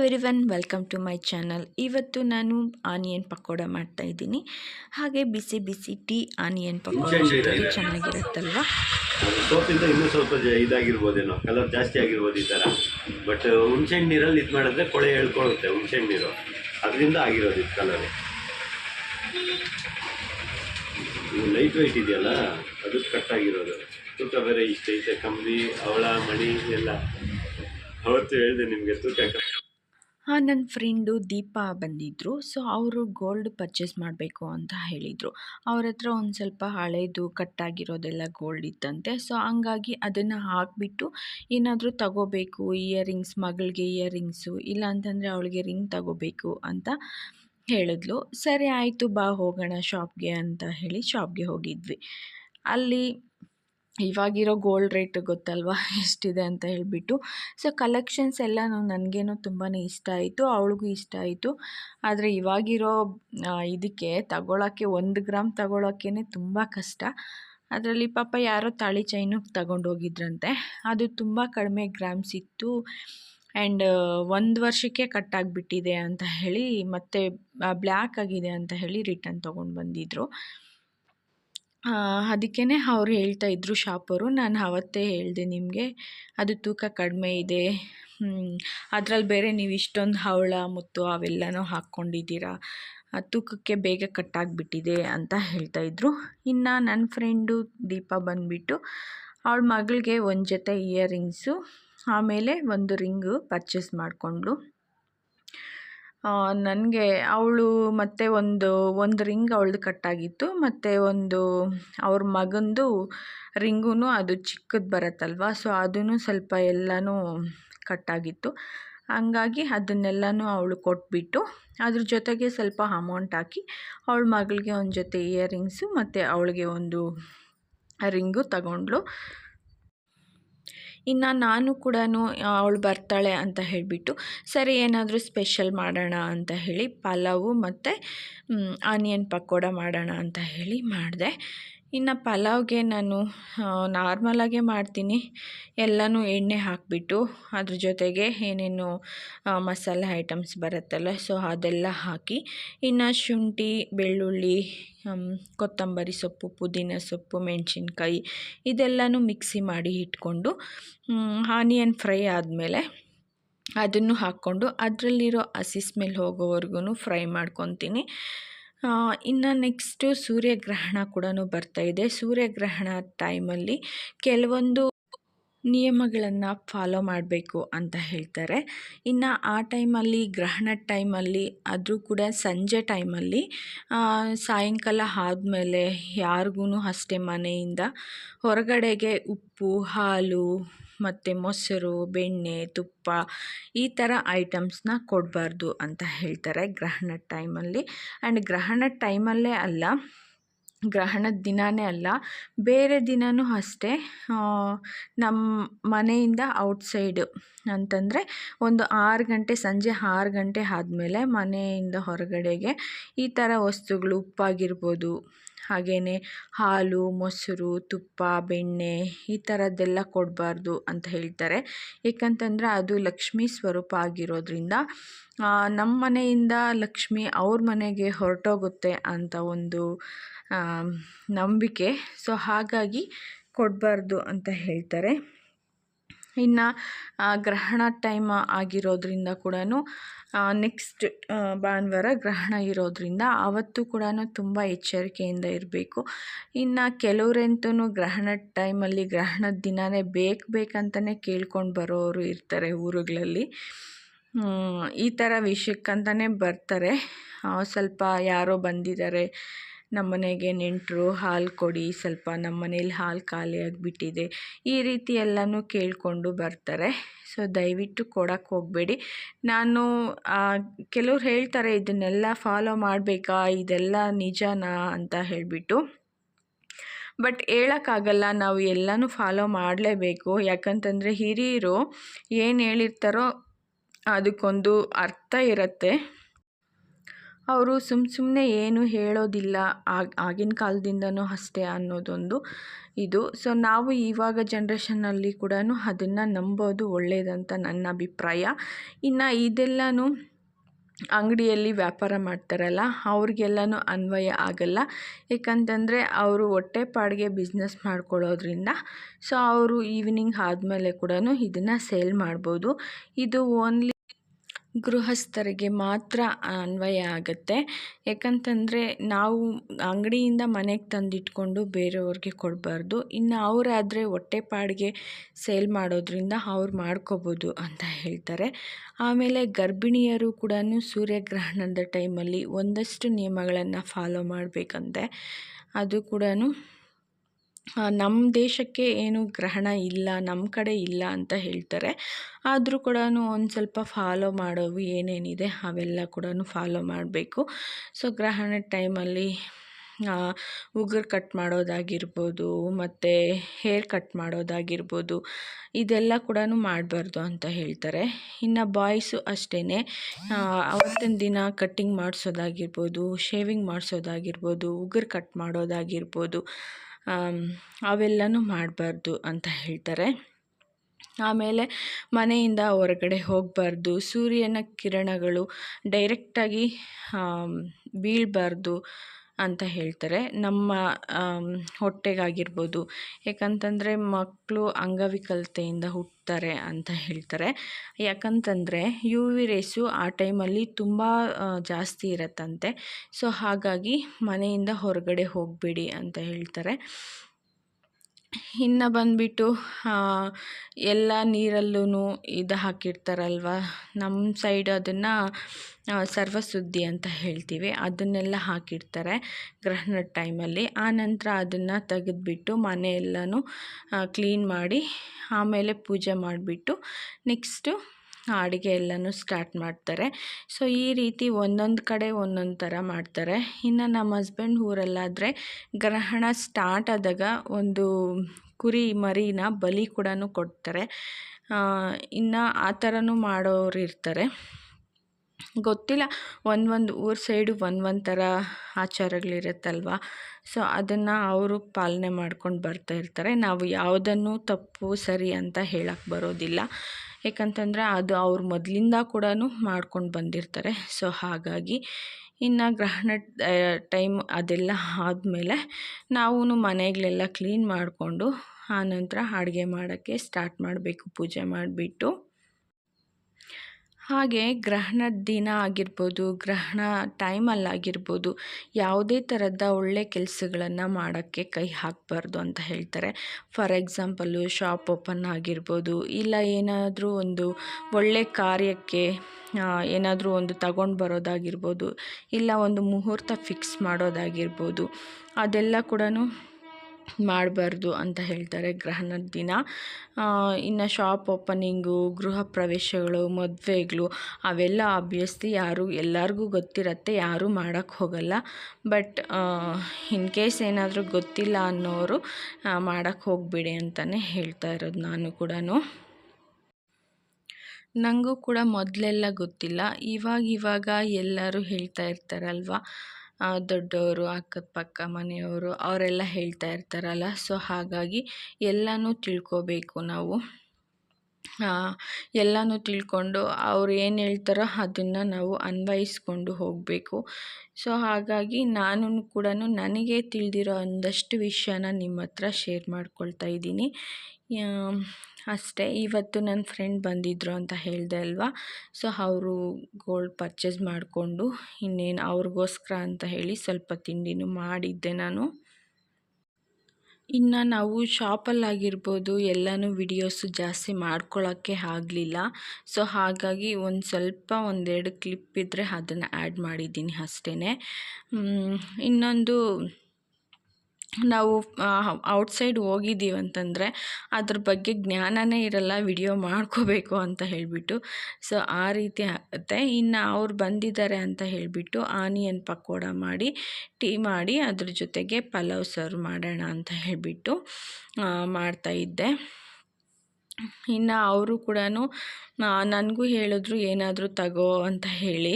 Everyone welcome to my channel ಇವತ್ತು ನಾನು onion pakoda ಮಾಡ್ತಾ ಇದ್ದೀನಿ. ಹಾಗೆ ಬಿಸಿ ಬಿಸಿ ಟೀ ಆನಿಯನ್ ಪಕೋಡ ಚೆನ್ನಾಗಿರುತ್ತಲ್ವ? ಸೋಪಿಂದ ಇನ್ನೂ ಸ್ವಲ್ಪ ಇದಾಗಿರ್ಬೋದೇನೋ ಕಲರ್ ಜಾಸ್ತಿ ಆಗಿರ್ಬೋದು ಈ ಥರ ಬಟ್ ಹುಣ್ಸೆಹಣ್ಣು ನೀರಲ್ಲಿ ಇದು ಮಾಡಿದ್ರೆ ಕೊಳೆ ಹೇಳ್ಕೊಳುತ್ತೆ ಹುಣ್ಸೆಹಣ್ಣು ನೀರು. ಅದರಿಂದ ಆಗಿರೋದು ಇದು ಕಲರ್ ಲೈಟ್ ವೈಟ್ ಇದೆಯಲ್ಲ ಅದು ಕಟ್ ಆಗಿರೋದು. ತೂಕ ಬೇರೆ ಇಷ್ಟೈತೆ ಕಂಬಿ ಅವಳ ಮಣಿ ಎಲ್ಲ. ಅವತ್ತು ಹೇಳಿದೆ ನಿಮಗೆ ತೂಕ ಹಾಂ ನನ್ನ ಫ್ರೆಂಡು ದೀಪಾ ಬಂದಿದ್ದರು ಸೊ, ಅವರು ಗೋಲ್ಡ್ ಪರ್ಚೇಸ್ ಮಾಡಬೇಕು ಅಂತ ಹೇಳಿದರು. ಅವ್ರ ಹತ್ರ ಒಂದು ಸ್ವಲ್ಪ ಹಳೇದು, ಕಟ್ಟಾಗಿರೋದೆಲ್ಲ ಗೋಲ್ಡ್ ಇತ್ತಂತೆ. ಸೊ, ಹಂಗಾಗಿ ಅದನ್ನು ಹಾಕಿಬಿಟ್ಟು ಏನಾದರೂ ತಗೋಬೇಕು, ಇಯರಿಂಗ್ಸ್, ಮಗಳಿಗೆ ಇಯರಿಂಗ್ಸು, ಇಲ್ಲ ಅಂತಂದರೆ ಅವಳಿಗೆ ರಿಂಗ್ ತಗೋಬೇಕು ಅಂತ ಹೇಳಿದ್ಲು. ಸರಿ, ಆಯಿತು, ಬಾ ಹೋಗೋಣ ಶಾಪ್ಗೆ ಅಂತ ಹೇಳಿ ಶಾಪ್ಗೆ ಹೋಗಿದ್ವಿ. ಅಲ್ಲಿ ಇವಾಗಿರೋ ಗೋಲ್ಡ್ ರೇಟ್ ಗೊತ್ತಲ್ವಾ? ಎಷ್ಟಿದೆ ಅಂತ ಹೇಳಿಬಿಟ್ಟು. ಸೊ ಕಲೆಕ್ಷನ್ಸ್ ಎಲ್ಲನೂ ನನಗೇನು ತುಂಬಾ ಇಷ್ಟ ಆಯಿತು, ಅವಳಿಗೂ ಇಷ್ಟ ಆಯಿತು. ಆದರೆ ಇವಾಗಿರೋ ಇದಕ್ಕೆ ತಗೊಳ್ಳೋಕ್ಕೆ ಒಂದು ಗ್ರಾಮ್ ತಗೊಳ್ಳೋಕ್ಕೇ ತುಂಬ ಕಷ್ಟ. ಅದರಲ್ಲಿ ಪಾಪ ಯಾರೋ ತಾಳಿ ಚೈನು ತಗೊಂಡೋಗಿದ್ರಂತೆ. ಅದು ತುಂಬ ಕಡಿಮೆ ಗ್ರಾಮ್ಸ್ ಇತ್ತು. ಆ್ಯಂಡ್ ಒಂದು ವರ್ಷಕ್ಕೆ ಕಟ್ಟಾಗಿಬಿಟ್ಟಿದೆ ಅಂತ ಹೇಳಿ ಮತ್ತೆ ಬ್ಲ್ಯಾಕ್ ಆಗಿದೆ ಅಂತ ಹೇಳಿ ರಿಟರ್ನ್ ತೊಗೊಂಡು ಬಂದಿದ್ದರು ಅದಕ್ಕೇ ಅವ್ರು ಹೇಳ್ತಾ ಇದ್ದರು ಶಾಪರು ನಾನು ಅವತ್ತೇ ಹೇಳಿದೆ ನಿಮಗೆ. ಅದು ತೂಕ ಕಡಿಮೆ ಇದೆ. ಅದರಲ್ಲಿ ಬೇರೆ ನೀವು ಇಷ್ಟೊಂದು ಹವಳ, ಮುತ್ತು ಅವೆಲ್ಲನೂ ಹಾಕ್ಕೊಂಡಿದ್ದೀರಾ? ತೂಕಕ್ಕೆ ಬೇಗ ಕಟ್ಟಾಗಿಬಿಟ್ಟಿದೆ ಅಂತ ಹೇಳ್ತಾ ಇದ್ದರು ಇನ್ನು ನನ್ನ ಫ್ರೆಂಡು ದೀಪ ಬಂದುಬಿಟ್ಟು ಅವಳ ಮಗಳಿಗೆ ಒಂದು ಜೊತೆ ಇಯರಿಂಗ್ಸು, ಆಮೇಲೆ ಒಂದು ರಿಂಗು ಪರ್ಚೇಸ್ ಮಾಡಿಕೊಂಡ್ಳು. ನನಗೆ ಅವಳು ಮತ್ತು ಒಂದು ಒಂದು ರಿಂಗ್ ಅವಳದು ಕಟ್ಟಾಗಿತ್ತು ಮತ್ತು ಒಂದು ಅವ್ರ ಮಗಂದು ರಿಂಗೂ ಅದು ಚಿಕ್ಕದು ಬರುತ್ತಲ್ವ? ಸೊ ಅದೂ ಸ್ವಲ್ಪ ಎಲ್ಲನೂ ಕಟ್ಟಾಗಿತ್ತು ಹಂಗಾಗಿ ಅದನ್ನೆಲ್ಲನೂ ಅವಳು ಕೊಟ್ಬಿಟ್ಟು ಅದ್ರ ಜೊತೆಗೆ ಸ್ವಲ್ಪ ಅಮೌಂಟ್ ಹಾಕಿ ಅವಳ ಮಗಳಿಗೆ ಒಂದು ಜೊತೆ ಇಯರಿಂಗ್ಸು ಮತ್ತು ಅವಳಿಗೆ ಒಂದು ರಿಂಗು ತಗೊಂಡ್ಳು. ಇನ್ನು ನಾನು ಕೂಡ ಅವಳು ಬರ್ತಾಳೆ ಅಂತ ಹೇಳಿಬಿಟ್ಟು, ಸರಿ, ಏನಾದರೂ ಸ್ಪೆಷಲ್ ಮಾಡೋಣ ಅಂತ ಹೇಳಿ, ಪಲಾವು ಮತ್ತು ಆನಿಯನ್ ಪಕೋಡ ಮಾಡೋಣ ಅಂತ ಹೇಳಿ ಮಾಡಿದೆ. ಇನ್ನು ಪಲಾವ್ಗೆ ನಾನು ನಾರ್ಮಲಾಗೆ ಮಾಡ್ತೀನಿ. ಎಲ್ಲನೂ ಎಣ್ಣೆ ಹಾಕಿಬಿಟ್ಟು ಅದ್ರ ಜೊತೆಗೆ ಏನೇನು ಮಸಾಲೆ ಐಟಮ್ಸ್ ಬರುತ್ತಲ್ಲ ಸೊ ಅದೆಲ್ಲ ಹಾಕಿ, ಇನ್ನು ಶುಂಠಿ, ಬೆಳ್ಳುಳ್ಳಿ ಕೊತ್ತಂಬರಿ ಸೊಪ್ಪು, ಪುದೀನ ಸೊಪ್ಪು, ಮೆಣಸಿನ್ಕಾಯಿ ಇದೆಲ್ಲನೂ ಮಿಕ್ಸಿ ಮಾಡಿ ಇಟ್ಕೊಂಡು ಆನಿಯನ್ ಫ್ರೈ ಆದಮೇಲೆ ಅದನ್ನು ಹಾಕ್ಕೊಂಡು ಅದರಲ್ಲಿರೋ ಹಸಿ ಸ್ಮೆಲ್ ಹೋಗೋವರೆಗೂ ಫ್ರೈ ಮಾಡ್ಕೊತೀನಿ. ಇನ್ನು ನೆಕ್ಸ್ಟು ಸೂರ್ಯಗ್ರಹಣ ಕೂಡ ಇದೆ. ಸೂರ್ಯಗ್ರಹಣ ಟೈಮಲ್ಲಿ ಕೆಲವೊಂದು ನಿಯಮಗಳನ್ನು ಫಾಲೋ ಮಾಡಬೇಕು ಅಂತ ಹೇಳ್ತಾರೆ. ಇನ್ನು ಆ ಟೈಮಲ್ಲಿ ಗ್ರಹಣದ ಟೈಮಲ್ಲಿ ಆದರೂ ಕೂಡ ಸಂಜೆ ಟೈಮಲ್ಲಿ ಸಾಯಂಕಾಲ ಆದಮೇಲೆ ಯಾರಿಗೂ ಅಷ್ಟೇ ಮನೆಯಿಂದ ಹೊರಗಡೆಗೆ ಉಪ್ಪು, ಹಾಲು ಮತ್ತು ಮೊಸರು, ಬೆಣ್ಣೆ, ತುಪ್ಪ ಈ ಥರ ಐಟಮ್ಸ್ನ ಕೊಡಬಾರ್ದು ಅಂತ ಹೇಳ್ತಾರೆ ಗ್ರಹಣದ ಟೈಮಲ್ಲಿ. ಆ್ಯಂಡ್ ಗ್ರಹಣದ ಟೈಮಲ್ಲೇ ಅಲ್ಲ ಗ್ರಹಣದ ದಿನವೇ ಅಲ್ಲ, ಬೇರೆ ದಿನವೂ ಅಷ್ಟೇ ನಮ್ಮ ಮನೆಯಿಂದ ಔಟ್ಸೈಡು ಅಂತಂದರೆ ಒಂದು ಆರು ಗಂಟೆ, ಸಂಜೆ ಆರು ಗಂಟೆ ಆದಮೇಲೆ ಮನೆಯಿಂದ ಹೊರಗಡೆಗೆ ಈ ಥರ ವಸ್ತುಗಳು ಉಪ್ಪಾಗಿರ್ಬೋದು ಹಾಗೆಯೇ ಹಾಲು, ಮೊಸರು, ತುಪ್ಪ, ಬೆಣ್ಣೆ ಈ ಥರದ್ದೆಲ್ಲ ಕೊಡಬಾರ್ದು ಅಂತ ಹೇಳ್ತಾರೆ. ಏಕಂತಂದರೆ ಅದು ಲಕ್ಷ್ಮೀ ಸ್ವರೂಪ ಆಗಿರೋದ್ರಿಂದ ನಮ್ಮ ಮನೆಯಿಂದ ಲಕ್ಷ್ಮಿ ಅವ್ರ ಮನೆಗೆ ಹೊರಟೋಗುತ್ತೆ ಅಂತ ಒಂದು ನಂಬಿಕೆ. ಸೊ ಹಾಗಾಗಿ ಕೊಡಬಾರ್ದು ಅಂತ ಹೇಳ್ತಾರೆ. ಇನ್ನು ಗ್ರಹಣ ಟೈಮ್ ಆಗಿರೋದ್ರಿಂದ ಕೂಡ ನೆಕ್ಸ್ಟ್ ಭಾನುವಾರ ಗ್ರಹಣ ಇರೋದ್ರಿಂದ ಆವತ್ತು ಕೂಡ ತುಂಬ ಎಚ್ಚರಿಕೆಯಿಂದ ಇರಬೇಕು. ಇನ್ನು ಕೆಲವರಂತೂ ಗ್ರಹಣದ ಟೈಮಲ್ಲಿ ಗ್ರಹಣದ ದಿನವೇ ಬೇಕು ಬೇಕಂತಲೇ ಕೇಳ್ಕೊಂಡು ಬರೋರು ಇರ್ತಾರೆ ಊರುಗಳಲ್ಲಿ. ಈ ಥರ ವಿಷಯಕ್ಕಂತಲೇ ಬರ್ತಾರೆ. ಸ್ವಲ್ಪ ಯಾರೋ ಬಂದಿದ್ದಾರೆ ನಮ್ಮನೆಗೆ ನೆಂಟರು ಹಾಲು ಕೊಡಿ, ಸ್ವಲ್ಪ ನಮ್ಮ ಮನೇಲಿ ಹಾಲು ಖಾಲಿಯಾಗಿಬಿಟ್ಟಿದೆ ಈ ರೀತಿ ಎಲ್ಲನೂ ಕೇಳಿಕೊಂಡು ಬರ್ತಾರೆ. ಸೊ, ದಯವಿಟ್ಟು ಕೊಡಕ್ಕೆ ಹೋಗಬೇಡಿ. ನಾನು ಕೆಲವ್ರು ಹೇಳ್ತಾರೆ, ಇದನ್ನೆಲ್ಲ ಫಾಲೋ ಮಾಡಬೇಕಾ? ಇದೆಲ್ಲ ನಿಜನಾ ಅಂತ ಹೇಳಿಬಿಟ್ಟು. ಬಟ್ ಹೇಳೋಕ್ಕಾಗಲ್ಲ, ನಾವು ಎಲ್ಲನೂ ಫಾಲೋ ಮಾಡಲೇಬೇಕು. ಯಾಕಂತಂದರೆ ಹಿರಿಯರು ಏನು ಹೇಳಿರ್ತಾರೋ, ಅದಕ್ಕೊಂದು ಅರ್ಥ ಇರುತ್ತೆ. ಅವರು ಸುಮ್ಮ ಸುಮ್ಮನೆ ಏನು ಹೇಳೋದಿಲ್ಲ ಆಗ, ಆಗಿನ ಕಾಲದಿಂದನೂ ಅಷ್ಟೇ ಅನ್ನೋದೊಂದು ಇದು. ಸೊ ನಾವು ಇವಾಗ ಜನ್ರೇಷನ್ನಲ್ಲಿ ಕೂಡ ಅದನ್ನು ನಂಬೋದು ಒಳ್ಳೆಯದಂತ ನನ್ನ ಅಭಿಪ್ರಾಯ. ಇನ್ನು ಇದೆಲ್ಲನೂ ಅಂಗಡಿಯಲ್ಲಿ ವ್ಯಾಪಾರ ಮಾಡ್ತಾರಲ್ಲ, ಅವ್ರಿಗೆಲ್ಲನೂ ಅನ್ವಯ ಆಗಲ್ಲ. ಏಕಂತಂದರೆ ಅವರು ಹೊಟ್ಟೆಪಾಡಿಗೆ ಬಿಸ್ನೆಸ್ ಮಾಡ್ಕೊಳ್ಳೋದ್ರಿಂದ. ಸೊ ಅವರು ಈವ್ನಿಂಗ್ ಆದಮೇಲೆ ಕೂಡ ಇದನ್ನು ಸೇಲ್ ಮಾಡ್ಬೋದು. ಇದು ಓನ್ಲಿ ಗೃಹಸ್ಥರಿಗೆ ಮಾತ್ರ ಅನ್ವಯ ಆಗುತ್ತೆ. ಯಾಕಂತಂದರೆ ನಾವು ಅಂಗಡಿಯಿಂದ ಮನೆಗೆ ತಂದಿಟ್ಕೊಂಡು ಬೇರೆಯವ್ರಿಗೆ ಕೊಡಬಾರ್ದು. ಇನ್ನು ಅವರಾದರೆ ಹೊಟ್ಟೆಪಾಡಿಗೆ ಸೇಲ್ ಮಾಡೋದ್ರಿಂದ ಅವ್ರು ಮಾಡ್ಕೋಬೋದು ಅಂತ ಹೇಳ್ತಾರೆ. ಆಮೇಲೆ ಗರ್ಭಿಣಿಯರು ಕೂಡ ಸೂರ್ಯಗ್ರಹಣದ ಟೈಮಲ್ಲಿ ಒಂದಷ್ಟು ನಿಯಮಗಳನ್ನು ಫಾಲೋ ಮಾಡಬೇಕಂತೆ. ಅದು ಕೂಡ ನಮ್ಮ ದೇಶಕ್ಕೆ ಏನು ಗ್ರಹಣ ಇಲ್ಲ ನಮ್ಮ ಕಡೆ ಇಲ್ಲ ಅಂತ ಹೇಳ್ತಾರೆ. ಆದರೂ ಕೂಡ ಒಂದು ಸ್ವಲ್ಪ ಫಾಲೋ ಮಾಡೋವು ಏನೇನಿದೆ ಅವೆಲ್ಲ ಕೂಡ ಫಾಲೋ ಮಾಡಬೇಕು. ಸೊ ಗ್ರಹಣದ ಟೈಮಲ್ಲಿ ಉಗುರು ಕಟ್ ಮಾಡೋದಾಗಿರ್ಬೋದು, ಮತ್ತು ಹೇರ್ ಕಟ್ ಮಾಡೋದಾಗಿರ್ಬೋದು, ಇದೆಲ್ಲ ಕೂಡ ಮಾಡಬಾರ್ದು ಅಂತ ಹೇಳ್ತಾರೆ. ಇನ್ನು ಬಾಯ್ಸು ಅಷ್ಟೇ ಅವತ್ತಿನ ದಿನ ಕಟ್ಟಿಂಗ್ ಮಾಡಿಸೋದಾಗಿರ್ಬೋದು ಶೇವಿಂಗ್ ಮಾಡಿಸೋದಾಗಿರ್ಬೋದು, ಉಗುರು ಕಟ್ ಮಾಡೋದಾಗಿರ್ಬೋದು ಅವೆಲ್ಲನೂ ಮಾಡಬಾರ್ದು ಅಂತ ಹೇಳ್ತಾರೆ. ಆಮೇಲೆ ಮನೆಯಿಂದ ಹೊರಗಡೆ ಹೋಗಬಾರ್ದು ಸೂರ್ಯನ ಕಿರಣಗಳು ಡೈರೆಕ್ಟಾಗಿ ಬೀಳಬಾರ್ದು. ಅಂತ ಹೇಳ್ತಾರೆ. ನಮ್ಮ ಹೊಟ್ಟೆಗಾಗಿರ್ಬೋದು. ಯಾಕಂತಂದರೆ ಮಕ್ಕಳು ಅಂಗವಿಕಲತೆಯಿಂದ ಹುಟ್ತಾರೆ ಅಂತ ಹೇಳ್ತಾರೆ. ಯಾಕಂತಂದರೆ ಯು ವಿ ರೇಸು ಆ ಟೈಮಲ್ಲಿ ತುಂಬ ಜಾಸ್ತಿ ಇರತ್ತಂತೆ. ಸೊ ಹಾಗಾಗಿ ಮನೆಯಿಂದ ಹೊರಗಡೆ ಹೋಗಬೇಡಿ ಅಂತ ಹೇಳ್ತಾರೆ. ಇನ್ನು ಬಂದುಬಿಟ್ಟು ಎಲ್ಲ ನೀರಲ್ಲೂ ಇದು ಹಾಕಿರ್ತಾರಲ್ವ? ನಮ್ಮ ಸೈಡ್ ಅದನ್ನು ಸರ್ವಸುದ್ದಿ ಅಂತ ಹೇಳ್ತೀವಿ. ಅದನ್ನೆಲ್ಲ ಹಾಕಿರ್ತಾರೆ ಗ್ರಹಣದ ಟೈಮಲ್ಲಿ ಆ ನಂತರ ಅದನ್ನು ತೆಗೆದ್ಬಿಟ್ಟು ಮನೆ ಎಲ್ಲನೂ ಕ್ಲೀನ್ ಮಾಡಿ, ಆಮೇಲೆ ಪೂಜೆ ಮಾಡಿಬಿಟ್ಟು ನೆಕ್ಸ್ಟು ಅಡುಗೆ ಎಲ್ಲನೂ ಸ್ಟಾರ್ಟ್ ಮಾಡ್ತಾರೆ. ಸೊ ಈ ರೀತಿ ಒಂದೊಂದು ಕಡೆ ಒಂದೊಂದು ಥರ ಮಾಡ್ತಾರೆ. ಇನ್ನು ನಮ್ಮ ಹಸ್ಬೆಂಡ್ ಊರಲ್ಲಾದರೆ ಗ್ರಹಣ ಸ್ಟಾರ್ಟ್ ಆದಾಗ ಒಂದು ಕುರಿ ಮರಿನ ಬಲಿ ಕೂಡ ಕೊಡ್ತಾರೆ. ಇನ್ನು ಆ ಥರನೂ ಮಾಡೋರು ಇರ್ತಾರೆ ಗೊತ್ತಿಲ್ಲ. ಒಂದೊಂದು ಒಂದು ಊರ ಸೈಡು ಒಂದೊಂದು ಒಂದು ಥರ ಆಚಾರಗಳಿರುತ್ತಲ್ವ? ಸೊ ಅದನ್ನು ಅವರು ಪಾಲನೆ ಮಾಡ್ಕೊಂಡು ಬರ್ತಾ ಇರ್ತಾರೆ. ನಾವು ಯಾವುದನ್ನು ತಪ್ಪು, ಸರಿ ಅಂತ ಹೇಳಕ್ಕೆ ಬರೋದಿಲ್ಲ. ಏಕಂತಂದರೆ ಅದು ಅವ್ರು ಮೊದಲಿಂದ ಕೂಡ ಮಾಡ್ಕೊಂಡು ಬಂದಿರ್ತಾರೆ. ಸೊ ಹಾಗಾಗಿ ಇನ್ನು ಗ್ರಹಣ ಟೈಮ್ ಅದೆಲ್ಲ ಆದಮೇಲೆ ನಾವೂ ಮನೆಗಳೆಲ್ಲ ಕ್ಲೀನ್ ಮಾಡಿಕೊಂಡು ಆನಂತರ ಅಡುಗೆ ಮಾಡೋಕ್ಕೆ ಸ್ಟಾರ್ಟ್ ಮಾಡಬೇಕು. ಪೂಜೆ ಮಾಡಿಬಿಟ್ಟು. ಹಾಗೆ ಗ್ರಹಣದ ದಿನ ಆಗಿರ್ಬೋದು, ಗ್ರಹಣ ಟೈಮಲ್ಲಾಗಿರ್ಬೋದು, ಯಾವುದೇ ಥರದ ಒಳ್ಳೆ ಕೆಲಸಗಳನ್ನು ಮಾಡೋಕ್ಕೆ ಕೈ ಹಾಕಬಾರ್ದು ಅಂತ ಹೇಳ್ತಾರೆ. ಫಾರ್ ಎಕ್ಸಾಂಪಲ್ಲು ಶಾಪ್ ಓಪನ್ ಆಗಿರ್ಬೋದು, ಇಲ್ಲ ಏನಾದರೂ ಒಂದು ಒಳ್ಳೆ ಕಾರ್ಯಕ್ಕೆ ಏನಾದರೂ ಒಂದು ತಗೊಂಡು ಬರೋದಾಗಿರ್ಬೋದು, ಇಲ್ಲ ಒಂದು ಮುಹೂರ್ತ ಫಿಕ್ಸ್ ಮಾಡೋದಾಗಿರ್ಬೋದು, ಅದೆಲ್ಲ ಕೂಡ ಮಾಡಬಾರ್ದು ಅಂತ ಹೇಳ್ತಾರೆ ಗ್ರಹಣದ ದಿನ. ಇನ್ನು ಶಾಪ್ ಓಪನಿಂಗು ಗೃಹ ಪ್ರವೇಶಗಳು, ಮದುವೆಗಳು, ಅವೆಲ್ಲ ಆಬ್ವಿಯಸ್ಲಿ ಯಾರು, ಎಲ್ಲರಿಗೂ ಗೊತ್ತಿರತ್ತೆ, ಯಾರೂ ಮಾಡೋಕ್ಕೆ ಹೋಗಲ್ಲ. ಬಟ್ ಇನ್ ಕೇಸ್ ಏನಾದರೂ ಗೊತ್ತಿಲ್ಲ ಅನ್ನೋರು ಮಾಡೋಕ್ಕೆ ಹೋಗಬೇಡಿ ಅಂತಲೇ ಹೇಳ್ತಾ ಇರೋದು ನಾನು ಕೂಡ ನನಗೂ ಕೂಡ ಮೊದಲೆಲ್ಲ ಗೊತ್ತಿಲ್ಲ. ಇವಾಗ ಇವಾಗ ಎಲ್ಲರೂ ಹೇಳ್ತಾ ಇರ್ತಾರಲ್ವ? ದೊಡ್ಡವರು, ಅಕ್ಕದ ಪಕ್ಕ ಮನೆಯವರು ಅವರೆಲ್ಲ ಹೇಳ್ತಾ ಇರ್ತಾರಲ್ಲ. ಸೊ ಹಾಗಾಗಿ ಎಲ್ಲನೂ ತಿಳ್ಕೋಬೇಕು ನಾವು. ಎಲ್ಲನೂ ತಿಳ್ಕೊಂಡು ಅವ್ರು ಏನು ಹೇಳ್ತಾರೋ ಅದನ್ನು ನಾವು ಅನ್ವಯಿಸ್ಕೊಂಡು ಹೋಗಬೇಕು. ಸೊ ಹಾಗಾಗಿ ನಾನು ಕೂಡ ನನಗೆ ತಿಳಿದಿರೋ ಒಂದಷ್ಟು ವಿಷಯನ ನಿಮ್ಮ ಹತ್ರ ಶೇರ್ ಮಾಡ್ಕೊಳ್ತಾ ಇದ್ದೀನಿ. ಅಷ್ಟೇ, ಇವತ್ತು ನನ್ನ ಫ್ರೆಂಡ್ ಬಂದಿದ್ದರು ಅಂತ ಹೇಳಿದೆ ಅಲ್ವಾ? ಸೊ, ಅವರು ಗೋಲ್ಡ್ ಪರ್ಚೇಸ್ ಮಾಡಿಕೊಂಡು ಇನ್ನೇನು ಅವ್ರಿಗೋಸ್ಕರ ಅಂತ ಹೇಳಿ ಸ್ವಲ್ಪ ತಿಂಡಿನೂ ಮಾಡಿದ್ದೆ ನಾನು. ಇನ್ನು ನಾವು ಶಾಪಲ್ಲಾಗಿರ್ಬೋದು, ಎಲ್ಲನೂ ವಿಡಿಯೋಸು ಜಾಸ್ತಿ ಮಾಡ್ಕೊಳ್ಳೋಕ್ಕೆ ಆಗಲಿಲ್ಲ. ಸೊ, ಹಾಗಾಗಿ ಒಂದು ಸ್ವಲ್ಪ ಒಂದೆರಡು ಕ್ಲಿಪ್ ಇದ್ದರೆ ಅದನ್ನು ಆ್ಯಡ್ ಮಾಡಿದ್ದೀನಿ ಅಷ್ಟೇ ಇನ್ನೊಂದು ನಾವು ಔಟ್ಸೈಡ್ ಹೋಗಿದ್ದೀವಿ ಅಂತಂದರೆ ಅದ್ರ ಬಗ್ಗೆ ಜ್ಞಾನವೇ ಇರಲ್ಲ ವಿಡಿಯೋ ಮಾಡ್ಕೋಬೇಕು ಅಂತ ಹೇಳಿಬಿಟ್ಟು. ಸೊ ಆ ರೀತಿ ಆಗುತ್ತೆ. ಇನ್ನು ಅವ್ರು ಬಂದಿದ್ದಾರೆ ಅಂತ ಹೇಳಿಬಿಟ್ಟು ಆನಿಯನ್ ಪಕೋಡ ಮಾಡಿ, ಟೀ ಮಾಡಿ ಅದ್ರ ಜೊತೆಗೆ ಪಲಾವ್ ಸರ್ವ್ ಮಾಡೋಣ ಅಂತ ಹೇಳಿಬಿಟ್ಟು ಮಾಡ್ತಾಯಿದ್ದೆ ಇನ್ನು ಅವರು ಕೂಡ ನನಗೂ ಹೇಳಿದ್ರು, ಏನಾದರೂ ತಗೋ ಅಂತ ಹೇಳಿ.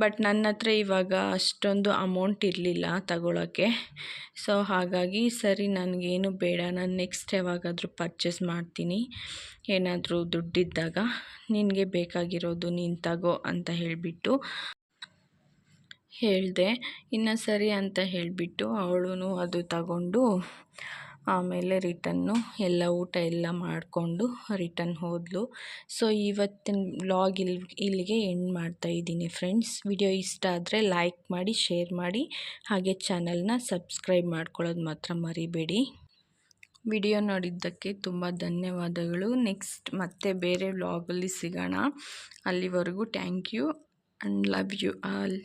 ಬಟ್ ನನ್ನ ಹತ್ರ ಇವಾಗ ಅಷ್ಟೊಂದು ಅಮೌಂಟ್ ಇರಲಿಲ್ಲ ತಗೊಳ್ಳೋಕ್ಕೆ ಸೊ ಹಾಗಾಗಿ ಸರಿ, ನನಗೇನು ಬೇಡ. ನಾನು ನೆಕ್ಸ್ಟ್ ಯಾವಾಗಾದರೂ ಪರ್ಚೇಸ್ ಮಾಡ್ತೀನಿ. ಏನಾದರೂ ದುಡ್ಡಿದ್ದಾಗ ನಿನಗೆ ಬೇಕಾಗಿರೋದು ನೀನು ತಗೋ ಅಂತ ಹೇಳಿಬಿಟ್ಟು ಹೇಳಿದೆ. ಇನ್ನು ಸರಿ ಅಂತ ಹೇಳಿಬಿಟ್ಟು ಅವಳು ಅದು ತಗೊಂಡು ಆಮೇಲೆ ರಿಟನ್ನು ಎಲ್ಲ ಊಟ ಎಲ್ಲ ಮಾಡಿಕೊಂಡು ರಿಟರ್ನ್ ಹೋದಳು ಸೊ ಇವತ್ತಿನ ವ್ಲಾಗ್ ಇಲ್ಲಿ ಇಲ್ಲಿಗೆ ಎಂಡ್ ಮಾಡ್ತಾ ಇದ್ದೀನಿ ಫ್ರೆಂಡ್ಸ್ ವಿಡಿಯೋ ಇಷ್ಟ ಆದರೆ ಲೈಕ್ ಮಾಡಿ ಶೇರ್ ಮಾಡಿ. ಹಾಗೆ ಚಾನಲ್ನ ಸಬ್ಸ್ಕ್ರೈಬ್ ಮಾಡ್ಕೊಳ್ಳೋದು ಮಾತ್ರ ಮರಿಬೇಡಿ. ವಿಡಿಯೋ ನೋಡಿದ್ದಕ್ಕೆ ತುಂಬ ಧನ್ಯವಾದಗಳು. ನೆಕ್ಸ್ಟ್ ಮತ್ತೆ ಬೇರೆ ವ್ಲಾಗಲ್ಲಿ ಸಿಗೋಣ. ಅಲ್ಲಿವರೆಗೂ thank you and love you all.